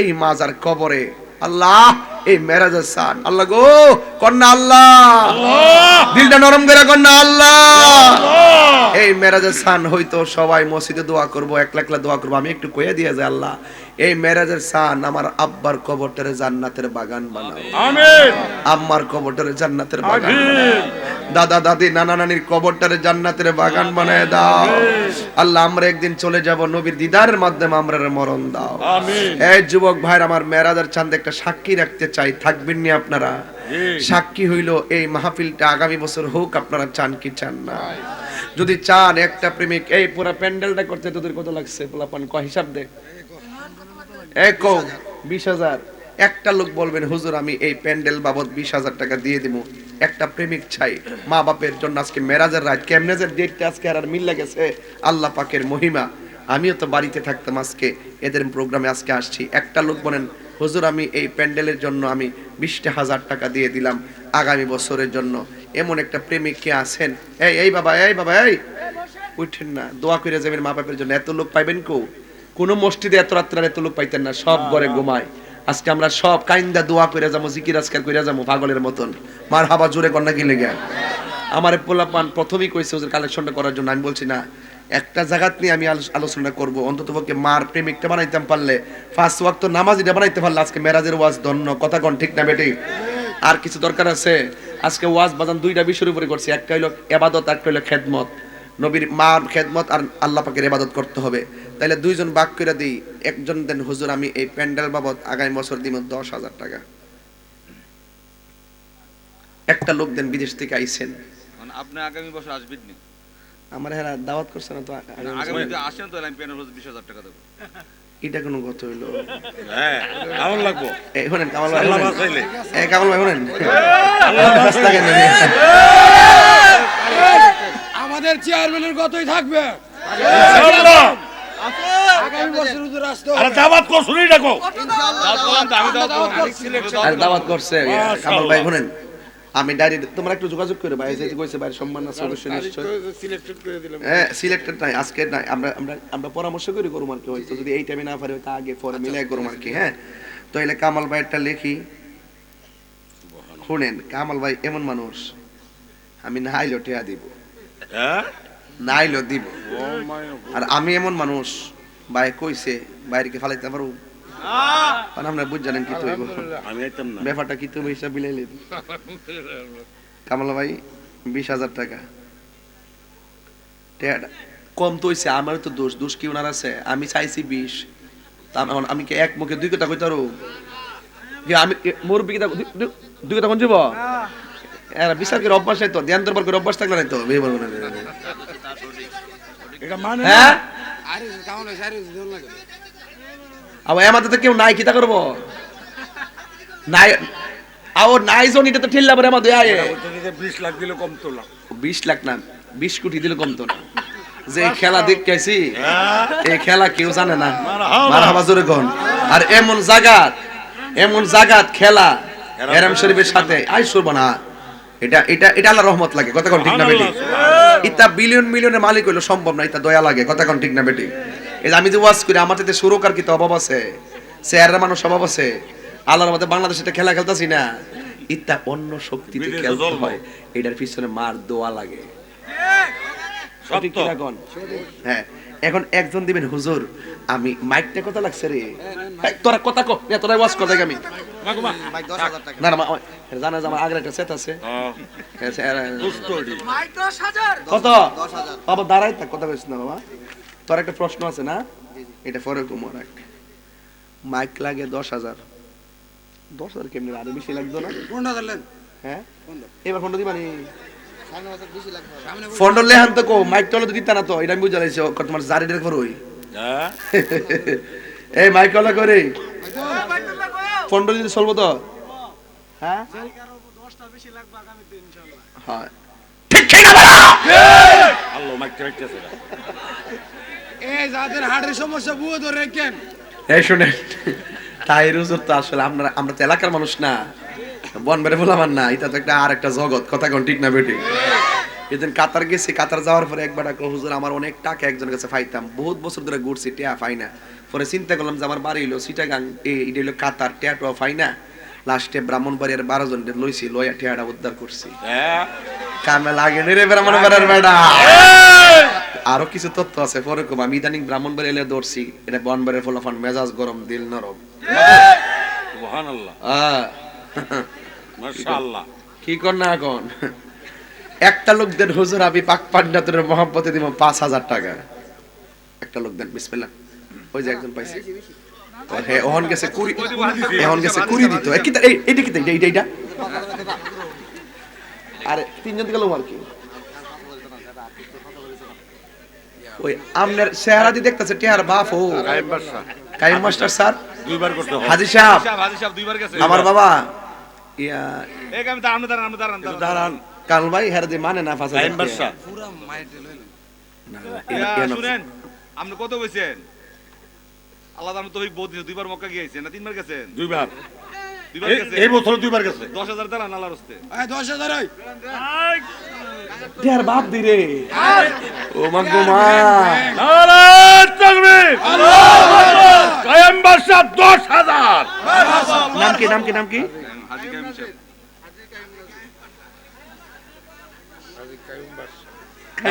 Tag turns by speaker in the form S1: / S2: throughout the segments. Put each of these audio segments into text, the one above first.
S1: এই মাজার কবরে। আল্লাহ এই মেরাজের সান আল্লাহ গো কন্যা আল্লাহ। দিলটা নরম করে কন্যা আল্লাহ। এই মেরাজের সান হয়তো সবাই মসজিদে দোয়া করব এক লাখ দোয়া করব। আমি একটু কয়ে দিয়ে যে আল্লাহ এই মেরাজের সান আমার আব্বার কবরটারে জান্নাতের বাগান বানাও।
S2: আমিন।
S1: আম্মার কবরটারে জান্নাতের বাগান দাদা দাদি নানা নানির কবরটারে জান্নাতের বাগান বানায় দাও। আল্লাহ আমরা একদিন চলে যাব নবীর দিদারের মাধ্যমে আমরা মরণ দাও।
S2: আমিন।
S1: এই যুবক ভাইর আমার মেরাজের চাঁদ একটা সাক্ষী রাখতে চাই থাকবেন নি আপনারা? সাক্ষী হইল এই মাহফিলটা আগামী বছর হোক আপনারা চান কি চান না। যদি চান একটা প্রেমিক, এই পুরো প্যান্ডেলটা করতে তোদের কত লাগছে? পোলাপান ক হিসাব দে। এক বিশ হাজার। একটা লোক বলবেন, হুজুর, আমি এই প্যান্ডেল বাবদ বিশ হাজার টাকা দিয়ে দিব একটা প্রেমিক চাই। মা বাপের জন্য আজকে মেরাজের রাত। কেমনেজের ডেটটা আজকে আর আর মিল গেছে, আল্লাহ পাকের মহিমা। আমিও তো বাড়িতে থাকতাম আজকে, এদের প্রোগ্রামে আজকে আসছি। একটা লোক বলেন, হুজুর, আমি এই প্যান্ডেলের জন্য আমি বিশটা হাজার টাকা দিয়ে দিলাম আগামী বছরের জন্য। এমন একটা প্রেমিক কে আছেন? এই এই বাবা এই বাবা এই। উঠেন না দোয়া করে যাবেন মা বাপের জন্য। এত লোক পাইবেন কেউ কোনো মসজিদে এত রাত্রে এত লোক পাইতেন না সব ঘরে ঘুমায়। আজকে আমরা সব কাইন্দা দোয়া করে যাব জিকির আজকার করে যাব পাগলের মতন। মার হাবা জোরে কন্যা কি লেগে আমার পোলাপান প্রথমেই কইছে ওদের কালেকশনটা করার জন্য। আমি বলছি না একটা জায়গাত নিয়ে আমি আলো- আলোচনা করব। অন্তত পক্ষে মার প্রেমিকটা বানাইতাম পারলে ফার্স্ট ওয়াক্ত নামাজিটা বানাইতে পারলে আজকে মেরাজের ওয়াজ ধন্য। কথা কোন ঠিক না বেটি? আর কিছু দরকার আছে? আজকে ওয়াজ বাজান দুইটা বিষয়ের উপরে করছি। একটা হইল এবাদত একটা হইল খেদমত। নবীর মার খেদমত আর আল্লাহ পাকের ইবাদত করতে হবে। তাইলে দুইজন বাক করে দিই একজন দেন হুজুর আমি এই প্যান্ডেল বাবদ আগামী বছর দিব দশ হাজার টাকা। একটা লোক দেন বিদেশ থেকে আইছেন।
S3: মানে আপনি আগামী বছর আসবেন নি?
S1: আমার হ্যাঁ দাওয়াত করছে না তো আগামী বছর।
S3: আসেন তো আমি বিশ হাজার টাকা দেবো।
S1: এটা কোনো কথা হইল।
S2: হ্যাঁ কেমন লাগবো।
S1: এই শুনেন কামাল ভাই
S2: আল্লাহ বাঁচাইলে।
S1: এই কামাল ভাই শুনেন। রাস্তা কেন রে?
S4: আমাদের চেয়ারম্যানের কতই থাকবে
S1: দাওয়াত করছে কামাল ভাই শুনেন। আমি ডাইরেক্ট তোমরা একটু যোগাযোগ করে ভাই যেতে কইছে ভাই সম্মান আছে অবশ্যই নিশ্চয়
S4: সিলেক্টেড করে দিলাম।
S1: হ্যাঁ সিলেক্টেড নাই আজকে নাই। আমরা আমরা আমরা পরামর্শ করি করুম আর কি হয়তো যদি এই টাইমে না পারে তা আগে পরে মিলে করুম আর কি হ্যাঁ। তো এলে কামাল ভাইয়েরটা লিখি। শুনেন কামাল ভাই এমন মানুষ আমি নাইলো টেয়া দিব।
S2: হ্যাঁ?
S1: নাইলো দিব। আর আমি এমন মানুষ ভাই কইছে বাইরে ফালাইতে পারো কারণ আমরা বুঝ জানেন কি তৈব
S2: আমি আইতাম না।
S1: ব্যাপারটা কি তুমি হিসাব বিলাইলেন কামাল ভাই বিশ হাজার টাকা। কম তো হইছে আমার তো দোষ দোষ কি ওনার আছে? আমি চাইছি বিশ। তা আমি কি এক মুখে দুই কথা কইতে পারো কি আমি মোর দুই- কথা কোন যাব এরা বিচার করে অভ্যাস নাই তো ধ্যান দরবার করে অভ্যাস থাকলে নাই তো? বিয়ে বলব না।
S2: এটা মানে
S1: হ্যাঁ?
S4: আরে দোল লাগে।
S1: আবার এর তো কেউ নাই কিতা করব? নাই আও নাই জন এটা তো ঠেললা পরে আমাদের আয়ে
S2: বিশ লাখ দিলে কম তোলা
S1: বিশ লাখ না বিশ কোটি দিলে কম তো না। যে খেলা দেখতেছি এই খেলা কেউ জানে না। মারহাবা জোরে কোন। আর এমন জাগাত এমন জাগাত খেলা এরাম শরীফের সাথে আই শুরব না। এটা এটা এটা আল্লাহ রহমত লাগে কথা কোন ঠিক না বেটি? ইতা বিলিয়ন মিলিয়নের মালিক হইল সম্ভব না ইতা দয়া লাগে কথা কোন ঠিক না বেটি? এই যে আমি যে ওয়াজ করি আমার তাতে সুরকার কি তো অভাব আছে? চেয়ারের মানুষ অভাব আছে। আল্লাহর মধ্যে বাংলাদেশে একটা খেলা খেলতাছি না। ইত্যা অন্য শক্তিতে খেলতে হয়। এটার পিছনে মার দোয়া লাগে? হ্যাঁ এখন একজন দিবেন হুজুর আমি মাইকটা কথা লাগছে রে? তোরা কথা কো। না তোরা ওয়াজ কথা আমি। না না জানা আমার আগের একটা সেট আছে। হ্যাঁ, কত? বাবা দাঁড়াই থাক কথা কইছ না বাবা। তোর একটা প্রশ্ন আছে না? এটা পরে কুমার এক। মাইক লাগে দশ হাজার। দশ হাজার কেমনি আরও বেশি লাগতো না? হ্যাঁ? এবার ফোনটা দিবানি
S4: সামনে বছর বেশি লাগবে। সামনে
S1: ফোন লেহান তো কো মাইক তো দিতা না তো এটা আমি বুঝা তোমার জারি ডের করো
S2: হ্যাঁ?
S1: এই মাইক কলা করে। ফোন যদি চলবো তো? হ্যাঁ? হ্যাঁ। ঠিক ঠিক
S2: আল্লাহ না।
S4: এই যাদের হাড়ের সমস্যা বুয়ে ধরে কেন
S1: এই শুনেন তাই রুজুর তো আসলে আমরা আমরা তো এলাকার মানুষ না। বন বেড়ে বললাম না এটা তো একটা আর একটা জগৎ কথা কোন ঠিক না বেটি এদিন কাতার গেছি কাতার যাওয়ার পরে একবার ডাকলো হুজুর আমার অনেক টাকা একজনের কাছে ফাইতাম বহুত বছর ধরে ঘুরছি টেয়া পাই না। পরে চিন্তা করলাম যে আমার বাড়ি হলো সিটাগাং এটা হলো কাতার টেয়া টোয়া পাই না। লাস্টে ব্রাহ্মণবাড়িয়ার বারো জন লইছি লইয়া টেয়াটা উদ্ধার করছি।
S2: হ্যাঁ।
S1: কামে লাগে রে ব্রাহ্মণবাড়িয়ার বেড়া। আরও কিছু তথ্য আছে পরে কম আমি ইদানিং ব্রাহ্মণবাড়ি এলে দৌড়ছি। এটা বনবাড়ির ফলাফান মেজাজ গরম দিল নরম। কি কর না এখন? একটা লোক দেন হুজুর আমি পাক পান্ডাতের মহব্বতে দিব পাঁচ হাজার টাকা। একটা লোক দেন বিসমিল্লাহ। ওই যে একজন পাইছে। ওহন গেছে কুড়ি এখন গেছে কুড়ি দিত। এ কি তা- এই এইটা কি তা? এইটা এইটা এইটা আরে তিনজন থেকে আর কি। ওই আমনের চেহারা দি দেখতেছে টেহার বাপ ও। Qayyim master sir.
S2: দুইবার করতে হবে
S1: হাজি সাহেব।
S3: হাজি সাহেব দুইবার গেছে।
S1: আমার বাবা। ইয়া
S3: এই আমি দাঁড়ান দাঁড়ান দাঁড়ান দাঁড়ান।
S2: দাঁড়ান।
S1: কাল ভাই হের দি মানে না ফাঁসা
S2: কায়েম বাদশা।
S4: পুরা মাইটে লইলেন
S3: ইয়া, শুনেন আপনি কত কইছেন? আল্লাহ আমি তো বহুত দিছে দুইবার মক্কা গিয়েছেন না তিনবার গেছেন?
S2: দুইবার। এই- বছর দুইবার গেছে।
S3: দশ হাজার
S4: দশ হাজার ওই
S1: বাপ দি রে ও মা মা।
S2: নারায়ণ তাকবীর। কায়েম বাদশা দশ হাজার।
S1: নাম কি নাম কি নাম কি?
S3: হাজি কাইম সাহেব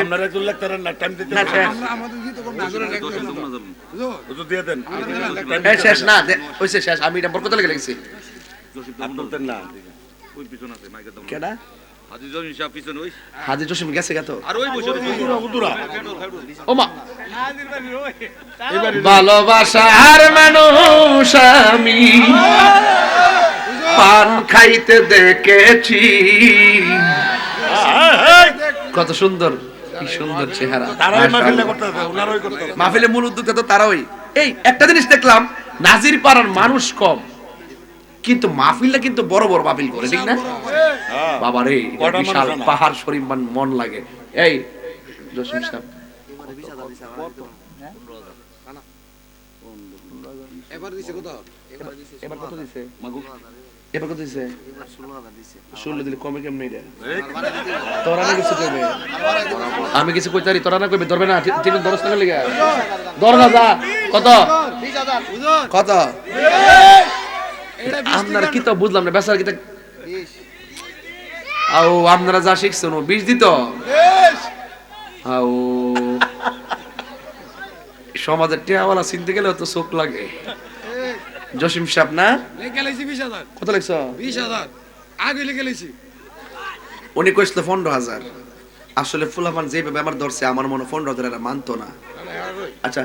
S2: আপনারা একটু লেখতারেন না টাইম দিতে
S1: না শেষ।
S4: আমাদের দিতে কোন না
S2: দিয়ে দেন
S1: শেষ না দে- শেষ আমি এটা বরকত লেগে লেগেছি।
S3: জসিম
S2: আর
S3: ওই পিছনে আছে মাইকের দাম
S1: কেডা?
S3: হাজি জসিম সাহেব পিছনে ওই।
S1: হাজি জসিম গেছে গা তো।
S3: আর ওই বসে রয়েছে।
S1: ও মা। ভালোবাসার মানুষ আমি। পান খাইতে দেখেছি। কত সুন্দর কি সুন্দর চেহারা।
S2: মাহফিলে
S1: মূল উদ্যোক্তা তো তারাই। এই একটা জিনিস দেখলাম নাজির পাড়ার মানুষ কম। কিন্তু মাহফিলটা কিন্তু বড় বড় মাহফিল করে ঠিক না?
S2: হ্যাঁ।
S1: বাবা রে বিশাল? পাহাড় শরীফ মান মন লাগে। এই জসিম সাহেব।
S4: এবার দিছে কত
S1: এবার কত দিছে? এবার কত দিছে? ষোলো দিলে কমে কেমন এটা? তোরা না কিছু কইবে? আমি কিছু কইতারি তোরা না কইবে? ধরবে না? ঠিক দরস না লেগে যা কত? কত? আপনারা কি তো বুঝলাম না বেসার কি তা আও আপনারা যা শিখছেন ও বিষ দিত? আও। সমাজের টেয়াওয়ালা চিনতে গেলে তো চোখ লাগে। জসিম সাহেব না? কত লাগছ
S4: বিশ হাজার। আগে লেগে লাইছি
S1: উনি কইছিল পনেরো হাজার। আসলে ফুলাফান যেভাবে আমার ধরছে আমার মনে পনেরো হাজার এরা মানতো না। আচ্ছা।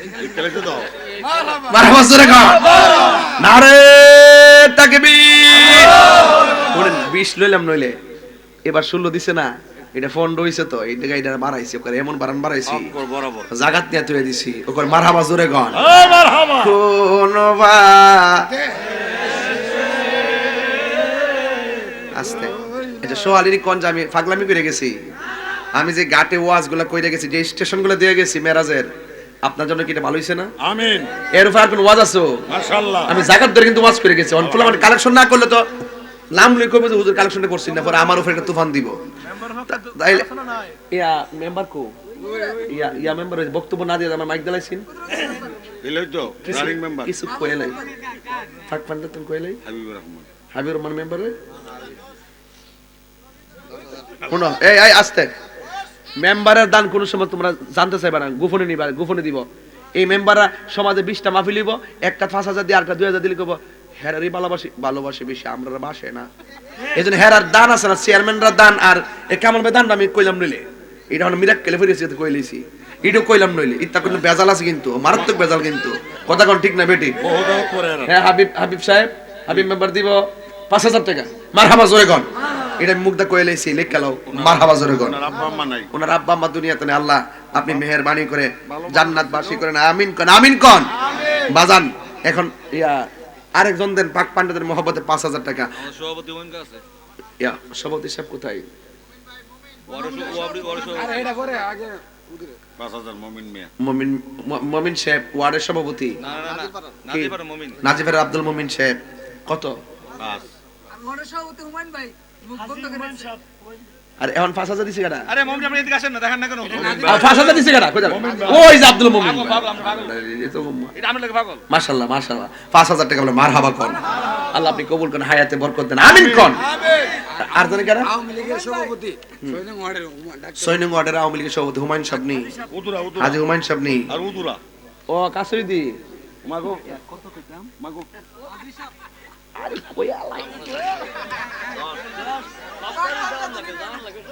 S3: গেট
S1: বারো বছরে কর নারে লইলাম নইলে এবার ষোলো দিছে না এটা হইছে তো এই এমন বাড়াইছি জাগাত নিয়ে তুলে দিছি মারহাবা জোরে গন
S2: মারহাবা
S1: এটা কঞ্জ আমি ফাগলামি করে গেছি আমি যে ঘাটে ওয়াজগুলা কইরে গেছি যে স্টেশনগুলো দিয়ে গেছি মেরাজের আপনার জন্য কি এটা ভালো হইছে না?
S2: আমিন।
S1: এর উপর আর কোন ওয়াজ আছো?
S2: মাশাআল্লাহ।
S1: আমি জাকাত ধরে কিন্তু ওয়াজ করে গেছি। অনফুল আমার কালেকশন না করলে তো নাম লিখে কইবে যে হুজুর কালেকশনটা করছি না পরে আমার উপরে একটা তুফান দিব। তাইলে ইয়া মেম্বার কো? ইয়া ইয়া মেম্বার বক্তব্য না দিয়ে আমার মাইক দিলাইছিন
S2: দিলেই তো রানিং মেম্বার
S1: কিছু কয়ে নাই। থাক পান্ডা তুমি কয়ে নাই?
S2: হাবিবুর রহমান।
S1: হাবিবুর রহমান মেম্বার শুনো এই এই আস্তে মেম্বারের দান কোন সময় তোমরা জানতে চাইবে না গোপনে নিবা গোপনে দিব। এই মেম্বাররা সমাজে বিশটা মাফি লিব একটা পাঁচ হাজার দিয়ে আরেকটা দুই হাজার দিলে কব হেরারই ভালোবাসি ভালোবাসি বেশি আমরা বাসে না। এই জন্য হেরার দান আছে না চেয়ারম্যানরা দান আর এ কেমন দান আমি কইলাম নইলে। এটা হলো মিরাক কেলে ফিরেছি কইলেছি এটাও কইলাম নইলে ইত্যা কিন্তু বেজাল আছে কিন্তু মারাত্মক বেজাল কিন্তু। কথা কোন ঠিক না বেটি? হ্যাঁ হাবিব হাবিব সাহেব হাবিব মেম্বার দিব পাঁচ হাজার টাকা। মার হাবা জোরে গন এটা আমি মুখটা কয়ে লাইছি লেখ খেলাও মার হাবা জোরে গন
S2: ওনার আব্বা আম্মা নাই।
S1: ওনার আব্বা আম্মা দুনিয়াতে নেই আল্লাহ আপনি মেহেরবানি করে জান্নাত বাসী করেন আমিন কন আমিন কন। বাজান এখন ইয়া আরেকজন দেন পাক পান্ডাদের মহব্বতে পাঁচ হাজার টাকা।
S3: সভাপতি
S1: ইয়া সাহেব কোথায়?
S2: মমিন
S1: ওয়ার্ডের সভাপতি? নাজিফের আব্দুল মমিন সাহেব কত?
S5: সভাপতি হুমায়ুন ভাই।
S1: আর এখন পাঁচ হাজার দিছে কেনা
S3: আরে মমিন আপনি এদিকে আসেন না দেখেন না কেন?
S1: আর পাঁচ হাজার দিছে কেনা কোথায় ওই যে আব্দুল
S3: আমরা
S1: তো
S3: এটা আমি লাগে পাগল।
S1: মাশাল্লাহ মাশাল্লাহ পাঁচ হাজার টাকা বলে মার হাবা কন আল্লাহ আপনি কবুল করেন হায়াতে বরকত দেন। আমিন কন। আর জানি কেন
S4: আওয়ামী লীগের সভাপতি। সৈন্য ওয়ার্ডের ডাক্তার
S1: সৈন্য ওয়ার্ডের আওয়ামী লীগের সভাপতি হুমায়ুন সাহেব নেই
S2: উদুরা উদুরা।
S1: হাজি হুমায়ুন সাহেব নেই
S2: আর উদুরা।
S1: ও কাসরি দি
S2: মাগো। কত কইতাম? মাগো।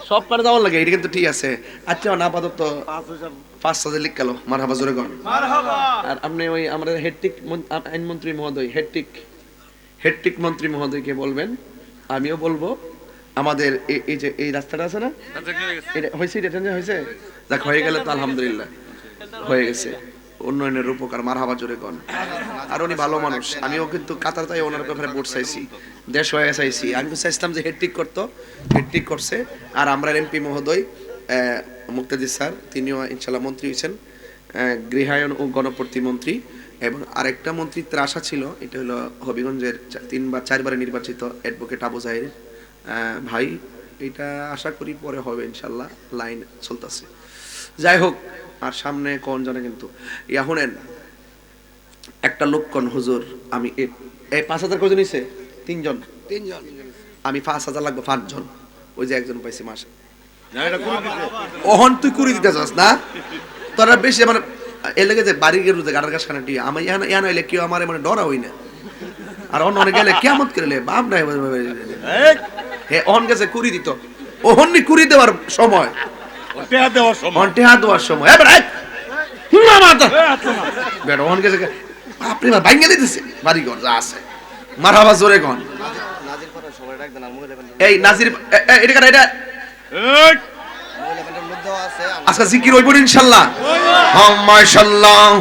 S1: সব করে যাওয়ার লাগে এটা কিন্তু ঠিক আছে। আচ্ছা না আপাতত
S2: পাঁচ হাজার
S1: পাঁচ হাজার লিখ গেল। মার হাবা জোরে
S3: মারহাবা।
S1: আর আপনি ওই আমাদের হেডটিক আইনমন্ত্রী মহোদয় হেডটিক হেডটিক মন্ত্রী মহোদয়কে বলবেন। আমিও বলব। আমাদের এই- এই যে এই রাস্তাটা আছে না? এটা হয়েছে এটা হয়েছে? যাক হয়ে গেলে তো আলহামদুলিল্লাহ। হয়ে গেছে। উন্নয়নের উপকার মার হাবা জোরে কন। আর উনি ভালো মানুষ। আমিও কিন্তু কাতার তাই ওনার ব্যাপারে ভোট চাইছি। দেশ হয়ে চাইছি। আমি চাইছিলাম যে হেডটিক করতো, হেডটিক করছে। আর আমরা এমপি মহোদয় মুক্তাদির স্যার, তিনিও ইনশাল্লাহ মন্ত্রী হয়েছেন গৃহায়ন ও গণপ্রতিমন্ত্রী এবং আরেকটা মন্ত্রিত্বের আশা ছিল, এটা হলো হবিগঞ্জের তিনবার চারবারে নির্বাচিত অ্যাডভোকেট আবু জাহির। ভাই, এটা আশা করি পরে হবে ইনশাল্লাহ, লাইন চলতেছে। যাই হোক আর সামনে কোন জানে কিন্তু? ইয়া শুনেন একটা লোক কোন হুজুর আমি এই পাঁচ হাজার কজন নিছে তিনজন।
S4: তিনজন।
S1: আমি পাঁচ হাজার লাগবে পাঁচজন। ওই যে একজন পাইছি মাসে। ওহন তুই করে দিতে চাস না? তোরা বেশি আমার এ লেগে যে বাড়ি গেল যে গাড়ার কাছে খানাটি আমি ইয়ান ইয়ান হইলে কেউ আমার মানে ডরা হই না। আর অন্য অনেক গেলে কেমত করে বাপ নাই হে অহন গেছে কুড়ি দিত। ওহন নি কুড়ি দেওয়ার সময়।
S2: টেহা দেওয়ার সময়।
S1: টেহা দেওয়ার সময়। আয় মাতা অহন গেছে আপনি বাইঙ্গে দিতেছে। বাড়ি ঘর যা আছে। মারাবা জোরে গন এই নাজির এটা কাটা এটা। আচ্ছা জিকির হইব ইনশাল্লাহ। মাশাল্লাহ।